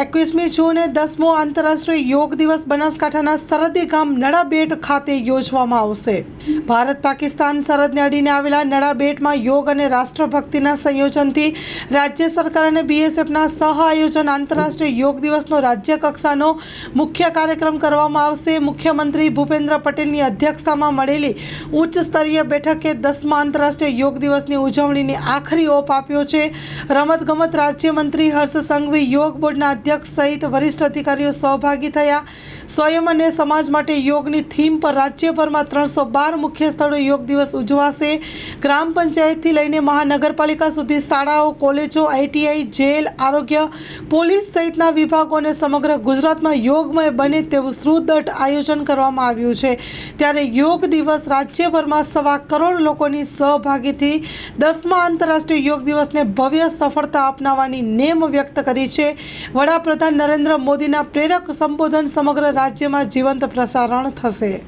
એકવીસમી જૂને દસમો આંતરરાષ્ટ્રીય યોગ દિવસ બનાસકાંઠાના સરહદી ગામ નડાબેટ ખાતે યોજવામાં આવશે. ભારત પાકિસ્તાન સરહદને અડીને આવેલા નડાબેટમાં યોગ અને રાષ્ટ્રભક્તિના સંયોજનથી રાજ્ય સરકાર અને બીએસએફના સહ આયોજન આંતરરાષ્ટ્રીય યોગ દિવસનો રાજ્ય કક્ષાનો મુખ્ય કાર્યક્રમ કરવામાં આવશે. મુખ્યમંત્રી ભૂપેન્દ્ર પટેલની અધ્યક્ષતામાં મળેલી ઉચ્ચ સ્તરીય બેઠકે દસમા આંતરરાષ્ટ્રીય યોગ દિવસની ઉજવણીને આખરી ઓપ આપ્યો છે. રમતગમત રાજ્યમંત્રી હર્ષ સંઘવી યોગ બોર્ડના અધ્યક્ષ સહિત વરિષ્ઠ અધિકારીઓ સહભાગી થયા. સ્વયં અને સમાજ માટે યોગની થીમ પર રાજ્યભરમાં ત્રણસો બાર મુખ્ય સ્થળોએ યોગ દિવસ ઉજવાશે. ગ્રામ પંચાયતથી લઈને મહાનગરપાલિકા સુધી શાળાઓ, કોલેજો આઈટીઆઈ જેલ, આરોગ્ય, પોલીસ સહિતના વિભાગોને સમગ્ર ગુજરાતમાં યોગમય બને તેવું સુદૃઢ આયોજન કરવામાં આવ્યું છે. ત્યારે યોગ દિવસ રાજ્યભરમાં સવા કરોડ લોકોની સહભાગીથી દસમા આંતરરાષ્ટ્રીય યોગ દિવસને ભવ્ય સફળતા અપનાવવાની નેમ વ્યક્ત કરી છે. વડાપ્રધાન નરેન્દ્ર મોદીના પ્રેરક સંબોધન સમગ્ર રાજ્યમાં જીવંત પ્રસારણ થશે.